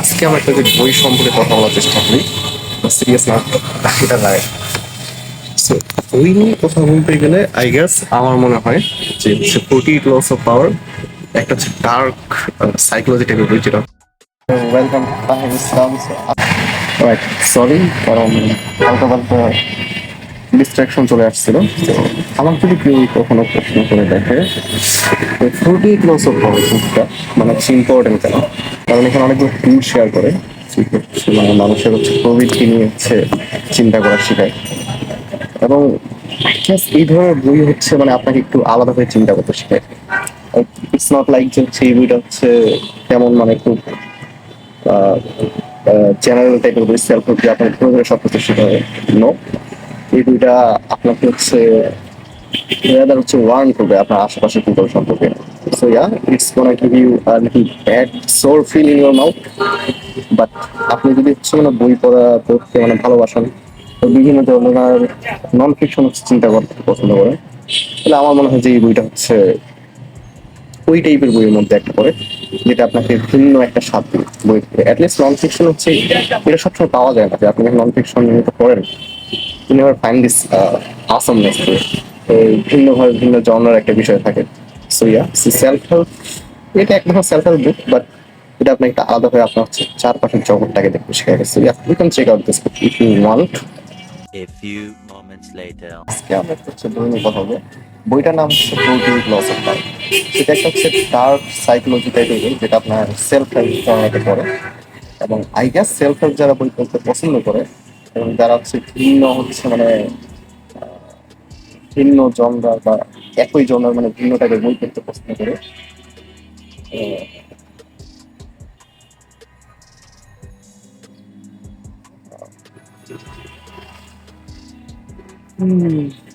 আজকে আমরা একটা যে বই সম্পর্কে কথা বলার চেষ্টা করি। সিরিয়াস না এটা So, বই নিয়ে কথা বলতে গেলে আই গেস আমার মনে হয় যে হচ্ছে forty eight laws of power একটা হচ্ছে ডার্ক সাইকোলজি টাইপের বই যেটা। Welcome Tahir Islam right sorry কারণ হালকা ডিস্ট্রাকশন চলে আসছিল। আমার যদি কেউ কখনো প্রশ্ন করে দেখে। ফোর্টি লস অফ পাওয়ার বুকটা মানে হচ্ছে ইম্পর্টেন্ট কেন? কারণ এখানে অনেকগুলো টুল শেয়ার করে। মানে মানুষের হচ্ছে প্রবৃত্তি নিয়ে হচ্ছে চিন্তা করা শেখায়। এবং এই ধরনের বই হচ্ছে মানে আপনাকে একটু আলাদাভাবে চিন্তা করতে শেখায়। ইটস নট লাইক যে হচ্ছে এই বইটা হচ্ছে তেমন মানে খুব জেনারেল টাইপের বই সেলফ আপনার ধরে সব কিছু শেখাবে নো এই বইটা আপনাকে হচ্ছে rather হচ্ছে ওয়ার্ন করবে আপনার আশেপাশে পিপল সম্পর্কে। So yeah it's gonna give you a little bad sour feel in your mouth but আপনি যদি হচ্ছে মানে বই পড়া, পড়তে মানে ভালোবাসেন, তো বিভিন্ন ধরনের নন ফিকশন হচ্ছে চিন্তা করতে পছন্দ করেন। তাহলে আমার মনে হয় যে এই বইটা হচ্ছে ওই টাইপের বইয়ের মধ্যে একটা পড়ে, যেটা আপনাকে ভিন্ন একটা স্বাদ দিবে। বই অ্যাটলিস্ট নন ফিকশন হচ্ছে, এটা সবসময় পাওয়া যায় না যে আপনি নন ফিকশন নিয়ে পড়েন। To it. তো ভিন্নভাবে ভিন্ন একটা বিষয় থাকে। সো ইয়া সেলফ হেল্প এটা এক ধরনের সেলফ হেল্প বুক বাট এটা আপনি একটা আলাদা হয়ে আপনার হচ্ছে চারপাশের জগৎটাকে দেখতে শিখে গেছে। Yeah you can check out this book if you want A few moments later. আজকে আমরা হচ্ছে বই নিয়ে কথা বলব। বইটার নাম হচ্ছে লস অফ সেটা একটা হচ্ছে ডার্ক সাইকোলজি টাইপের বই যেটা আপনার সেলফ হেল্প জনরাকে পড়ে। এবং আই গেস সেলফ হেল্প যারা বই পড়তে পছন্দ করে এবং যারা হচ্ছে ভিন্ন হচ্ছে মানে ভিন্ন জনরা বা একই জনরার মানে ভিন্ন টাইপের বই পড়তে পছন্দ করে। হুম।